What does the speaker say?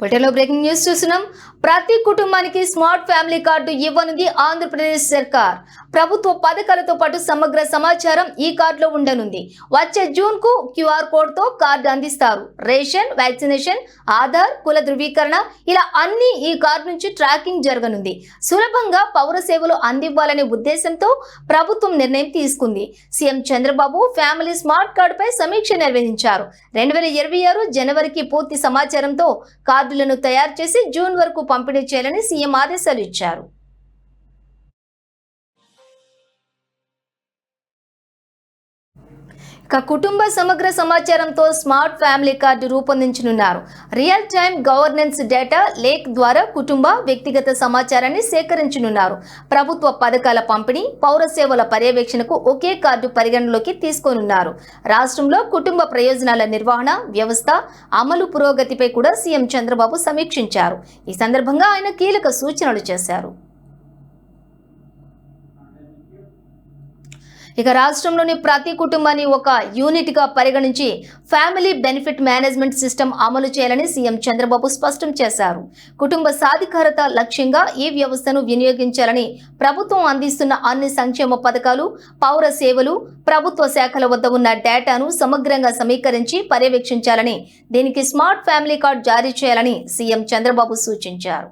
పొలిటిలో breaking news చూస్తున్నాం. ప్రతి కుటుంబానికి స్మార్ట్ ఫ్యామిలీ కార్డు ఇవ్వనుంది ఆంధ్రప్రదేశ్ సర్కార్. ప్రభుత్వ పథకాలతో పాటు సమగ్ర సమాచారం ఈ కార్డులో ఉండనుంది. వచ్చే జూన్కు క్యూఆర్ కోడ్తో కార్డు అందిస్తారు. రేషన్ వ్యాక్సినేషన్ ఆధార్ కుల ధృవీకరణ ఇలా అన్ని ఈ కార్డు నుంచి ట్రాకింగ్ జరగనుంది. సులభంగా పౌర సేవలు అందివ్వాలనే ఉద్దేశంతో ప్రభుత్వం నిర్ణయం తీసుకుంది. సీఎం చంద్రబాబు ఫ్యామిలీ స్మార్ట్ కార్డుపై సమీక్ష నిర్వహించారు. రెండు వేల ఇరవై ఆరు జనవరికి పూర్తి సమాచారంతో కార్డు కార్డులను తయారు చేసి జూన్ వరకు పంపిణీ చేయాలని సీఎం ఆదేశాలు ఇచ్చారు. ఇక కుటుంబ సమగ్ర సమాచారంతో smart family card రూపొందించనున్నారు. Real time governance data lake ద్వారా కుటుంబ వ్యక్తిగత సమాచారాన్ని సేకరించనున్నారు. ప్రభుత్వ పథకాల పంపిణీ పౌర సేవల పర్యవేక్షణకు ఒకే కార్డు పరిగణలోకి తీసుకోనున్నారు. రాష్ట్రంలో కుటుంబ ప్రయోజనాల నిర్వహణ వ్యవస్థ అమలు పురోగతిపై కూడా సీఎం చంద్రబాబు సమీక్షించారు. ఈ సందర్భంగా ఆయన కీలక సూచనలు చేశారు. ఇక రాష్ట్రంలోని ప్రతి కుటుంబాన్ని ఒక యూనిట్గా పరిగణించి ఫ్యామిలీ బెనిఫిట్ మేనేజ్మెంట్ సిస్టమ్ అమలు చేయాలని సీఎం చంద్రబాబు స్పష్టం చేశారు. కుటుంబ సాధికారత లక్ష్యంగా ఈ వ్యవస్థను వినియోగించాలని ప్రభుత్వం అందిస్తున్న అన్ని సంక్షేమ పథకాలు పౌర సేవలు ప్రభుత్వ శాఖల వద్ద ఉన్న డేటాను సమగ్రంగా సమీకరించి పర్యవేక్షించాలని దీనికి స్మార్ట్ ఫ్యామిలీ కార్డ్ జారీ చేయాలని సీఎం చంద్రబాబు సూచించారు.